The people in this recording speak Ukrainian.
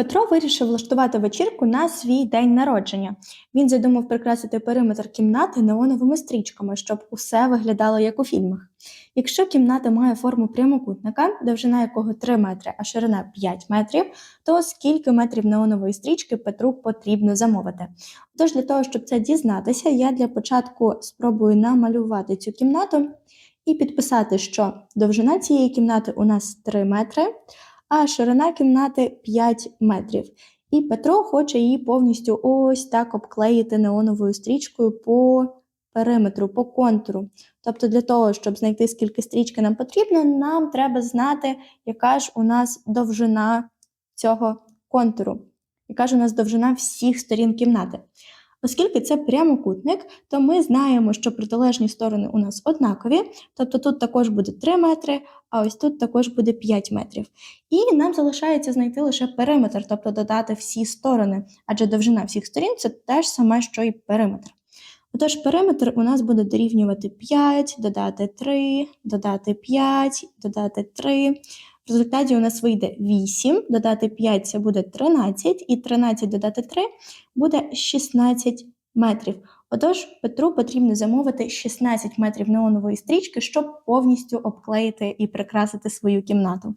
Петро вирішив влаштувати вечірку на свій день народження. Він задумав прикрасити периметр кімнати неоновими стрічками, щоб усе виглядало як у фільмах. Якщо кімната має форму прямокутника, довжина якого 3 метри, а ширина 5 метрів, то скільки метрів неонової стрічки Петру потрібно замовити? Тож для того, щоб це дізнатися, я для початку спробую намалювати цю кімнату і підписати, що довжина цієї кімнати у нас 3 метри, а ширина кімнати 5 метрів. І Петро хоче її повністю ось так обклеїти неоновою стрічкою по периметру, по контуру. Тобто, для того, щоб знайти, скільки стрічки нам потрібно, нам треба знати, яка ж у нас довжина цього контуру, яка ж у нас довжина всіх сторін кімнати. Оскільки це прямокутник, то ми знаємо, що протилежні сторони у нас однакові, тобто тут також буде 3 метри, а ось тут також буде 5 метрів. І нам залишається знайти лише периметр, тобто додати всі сторони, адже довжина всіх сторін це те ж саме, що і периметр. Отож, периметр у нас буде дорівнювати 5, додати 3, додати 5, додати 3. В результаті у нас вийде 8, додати 5 це буде 13, і 13 додати 3 буде 16 метрів. Отож, Петру потрібно замовити 16 метрів неонової стрічки, щоб повністю обклеїти і прикрасити свою кімнату.